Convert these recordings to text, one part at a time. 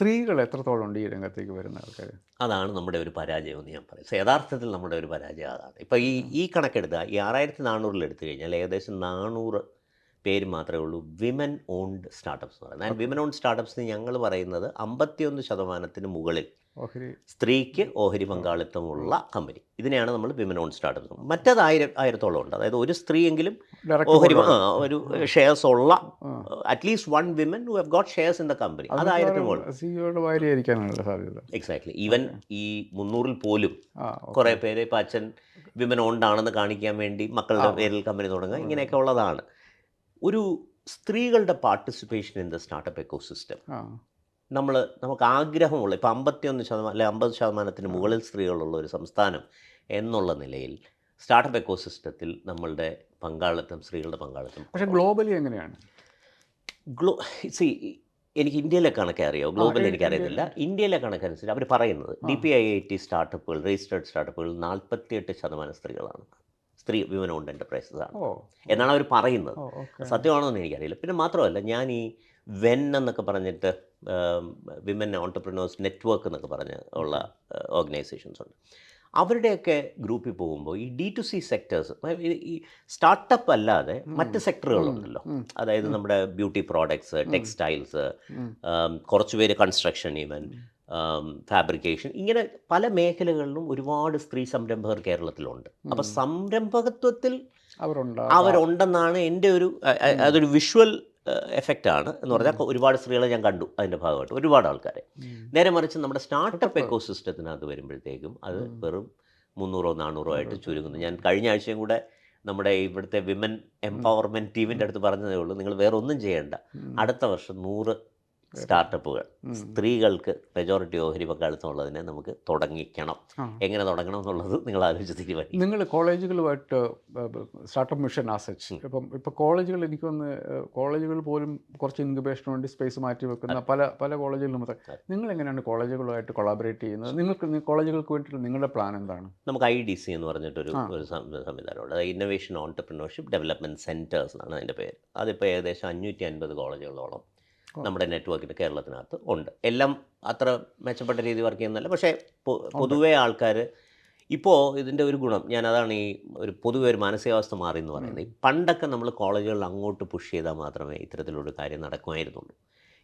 സ്ത്രീകൾ എത്രത്തോളം ഉണ്ട് ഈ രംഗത്തേക്ക് വരുന്ന ആൾക്കാർ അതാണ് നമ്മുടെ ഒരു പരാജയം എന്ന് ഞാൻ പറയും. യഥാർത്ഥത്തിൽ നമ്മുടെ ഒരു പരാജയം അതാണ്. ഇപ്പോൾ ഈ ഈ കണക്കെടുത്താൽ ഈ ആറായിരത്തി നാനൂറിൽ എടുത്തു കഴിഞ്ഞാൽ ഏകദേശം നാനൂറ് പേര് മാത്രമേ ഉള്ളൂ വിമൻ ഓൺഡ് സ്റ്റാർട്ടപ്സ് എന്ന് പറയുന്നത്. വിമൻ ഓൺഡ് സ്റ്റാർട്ടപ്സ് ഞങ്ങൾ പറയുന്നത് അമ്പത്തിയൊന്ന് ശതമാനത്തിന് മുകളിൽ സ്ത്രീക്ക് ഓഹരി പങ്കാളിത്തമുള്ള കമ്പനി. ഇതിനെയാണ് നമ്മൾ വിമൻ ഓൺ സ്റ്റാർട്ടപ്പ് മറ്റേത് ആയിരം ആയിരത്തോളം ഉണ്ട്. അതായത് ഒരു സ്ത്രീയെങ്കിലും ഓഹരി ഒരു ഷെയർസ് ഉള്ള at least one women who have got shares in the company അത് ആയിരത്തിന് ഭാര്യയായിരിക്കാനുള്ള സാധ്യത. എക്സാക്ട്ലി ഈവൻ ഈ മുന്നൂറിൽ പോലും കുറെ പേര് ഇപ്പം അച്ഛൻ വിമൻ ഓൺഡാണെന്ന് കാണിക്കാൻ വേണ്ടി മക്കളുടെ പേരിൽ കമ്പനി തുടങ്ങുക. ഇങ്ങനെയൊക്കെ ഉള്ളതാണ്. ഒരു സ്ത്രീകളുടെ participation in the startup ecosystem നമ്മൾ നമുക്ക് ആഗ്രഹമുള്ള ഇപ്പം അമ്പത്തിയൊന്ന് ശതമാനം അല്ലെ അമ്പത് ശതമാനത്തിന് മുകളിൽ സ്ത്രീകളുള്ള ഒരു സംസ്ഥാനം എന്നുള്ള നിലയിൽ സ്റ്റാർട്ടപ്പ് എക്കോസിസ്റ്റത്തിൽ നമ്മളുടെ പങ്കാളിത്തം സ്ത്രീകളുടെ പങ്കാളിത്തം പക്ഷെ ഗ്ലോബലി എങ്ങനെയാണ്? ഗ്ലോ സി എനിക്ക് ഇന്ത്യയിലെ കണക്കേ അറിയാം? ഗ്ലോബൽ എനിക്കറിയത്തില്ല ഇന്ത്യയിലെ കണക്കനുസരിച്ച് അവർ പറയുന്നത് D P I I T സ്റ്റാർട്ടപ്പുകൾ രജിസ്റ്റേർഡ് സ്റ്റാർട്ടപ്പുകൾ നാൽപ്പത്തിയെട്ട് ശതമാനം സ്ത്രീകളാണ്. സ്ത്രീ വിമൻ ഓൺഡ് എന്റർപ്രൈസസ് ആണ് എന്നാണ് അവർ പറയുന്നത്. സത്യമാണോ എന്ന് എനിക്കറിയില്ല. പിന്നെ മാത്രമല്ല ഞാൻ ഈ വെൻ എന്നൊക്കെ പറഞ്ഞിട്ട് വിമൻ ഓൺടർപ്രിനേഴ്സ് നെറ്റ്വർക്ക് എന്നൊക്കെ പറഞ്ഞ് ഉള്ള ഓർഗനൈസേഷൻസ് ഉണ്ട്. അവരുടെയൊക്കെ ഗ്രൂപ്പിൽ പോകുമ്പോൾ ഈ ഡി ടു സി സെക്ടേഴ്സ് ഈ സ്റ്റാർട്ടപ്പ് അല്ലാതെ മറ്റ് സെക്ടറുകളുണ്ടല്ലോ അതായത് നമ്മുടെ ബ്യൂട്ടി പ്രോഡക്ട്സ് ടെക്സ്റ്റൈൽസ്. കുറച്ച് പേര് കൺസ്ട്രക്ഷൻ ഈവൻ ഫാബ്രിക്കേഷൻ ഇങ്ങനെ പല മേഖലകളിലും ഒരുപാട് സ്ത്രീ സംരംഭകർ കേരളത്തിലുണ്ട്. അപ്പോൾ സംരംഭകത്വത്തിൽ അവരുണ്ട് അവരുണ്ടെന്നാണ് എന്റെ ഒരു അതൊരു വിഷ്വൽ എഫക്റ്റ് ആണ് എന്ന് പറഞ്ഞാൽ ഒരുപാട് സ്ത്രീകളെ ഞാൻ കണ്ടു അതിന്റെ ഭാഗമായിട്ട്. ഒരുപാട് ആൾക്കാരെ. നേരെ മറിച്ച് നമ്മുടെ സ്റ്റാർട്ടപ്പ് എക്കോ സിസ്റ്റത്തിനകത്ത് വരുമ്പോഴത്തേക്കും അത് വെറും മുന്നൂറോ നാനൂറോ ആയിട്ട് ചുരുങ്ങുന്നു. ഞാൻ കഴിഞ്ഞ ആഴ്ചയും കൂടെ നമ്മുടെ ഇവിടുത്തെ വിമൻ എംപവർമെന്റ് ടീമിന്റെ അടുത്ത് പറഞ്ഞതേ ഉള്ളൂ. നിങ്ങൾ വേറെ ഒന്നും ചെയ്യേണ്ട അടുത്ത വർഷം നൂറ് സ്റ്റാർട്ടപ്പുകൾ. സ്ത്രീകൾക്ക് മെജോറിറ്റി ഓഹരി പങ്കാളിത്തമുള്ളതിനെ നമുക്ക് തുടങ്ങിക്കണം. എങ്ങനെ തുടങ്ങണം എന്നുള്ളത് നിങ്ങൾ ആലോചിച്ച് തീരുമാനിക്കും നിങ്ങൾ കോളേജുകളുമായിട്ട് സ്റ്റാർട്ടപ്പ് മിഷൻ ആസച്ച് ഇപ്പം ഇപ്പോൾ കോളേജുകൾ എനിക്ക് വന്ന് കോളേജുകൾ പോലും കുറച്ച് ഇൻക്യുബേഷന് വേണ്ടി സ്പേസ് മാറ്റി വെക്കുന്ന പല പല കോളേജുകളും നിങ്ങൾ എങ്ങനെയാണ് കോളേജുകളുമായിട്ട് കൊളാബറേറ്റ് ചെയ്യുന്നത്? നിങ്ങൾക്ക് കോളേജുകൾക്ക് വേണ്ടിയിട്ട് നിങ്ങളുടെ പ്ലാൻ എന്താണ്? നമുക്ക് ഐ ഡി സി എന്ന് പറഞ്ഞിട്ടൊരു ഒരു സംവിധാനമുണ്ട്. അത് ഇന്നൊവേഷൻ ഓൺടർപ്രിനോർഷിപ്പ് ഡെവലപ്മെന്റ് സെന്റേഴ്സ് എന്നാണ് അതിന്റെ പേര്. അതിപ്പോൾ ഏകദേശം അഞ്ഞൂറ്റി അൻപത് കോളേജുകളോളം നമ്മുടെ നെറ്റ്വർക്കിൽ കേരളത്തിനകത്ത് ഉണ്ട്. എല്ലാം അത്ര മെച്ചപ്പെട്ട രീതി വർക്ക് ചെയ്യുന്നല്ല പക്ഷേ പൊതുവേ ആൾക്കാർ ഇപ്പോൾ ഇതിന്റെ ഒരു ഗുണം ഞാൻ അതാണ് ഈ ഒരു പൊതുവെ ഒരു മാനസികാവസ്ഥ മാറി എന്ന് പറയുന്നത്. ഈ പണ്ടൊക്കെ നമ്മൾ കോളേജുകളിൽ അങ്ങോട്ട് പുഷ് ചെയ്താൽ മാത്രമേ ഇത്തരത്തിലൊരു കാര്യം നടക്കുമായിരുന്നുള്ളൂ.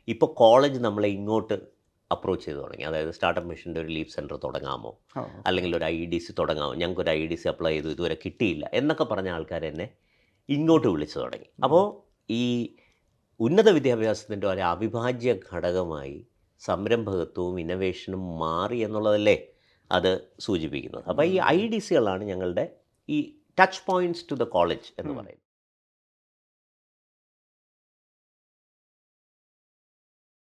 ഇപ്പോൾ കോളേജ് നമ്മളെ ഇങ്ങോട്ട് അപ്രോച്ച് ചെയ്ത് തുടങ്ങി. അതായത് സ്റ്റാർട്ടപ്പ് മിഷന്റെ ഒരു ലീവ് സെന്റർ തുടങ്ങാമോ? അല്ലെങ്കിൽ ഒരു ഐ ഡി സി തുടങ്ങാമോ? ഞങ്ങൾക്ക് ഒരു ഐ ഡി സി അപ്ലൈ ചെയ്തു ഇതുവരെ കിട്ടിയില്ല എന്നൊക്കെ പറഞ്ഞ ആൾക്കാർ എന്നെ ഇങ്ങോട്ട് വിളിച്ചു തുടങ്ങി. അപ്പോൾ ഈ ഉന്നത വിദ്യാഭ്യാസത്തിന്റെ ഒരു അവിഭാജ്യ ഘടകമായി സംരംഭകത്വവും ഇന്നവേഷനും മാറി എന്നുള്ളതല്ലേ അത് സൂചിപ്പിക്കുന്നത്. അപ്പോൾ ഈ ഐ ഡി സികളാണ് ഞങ്ങളുടെ ഈ touch points to the college എന്ന് പറയുന്നത്.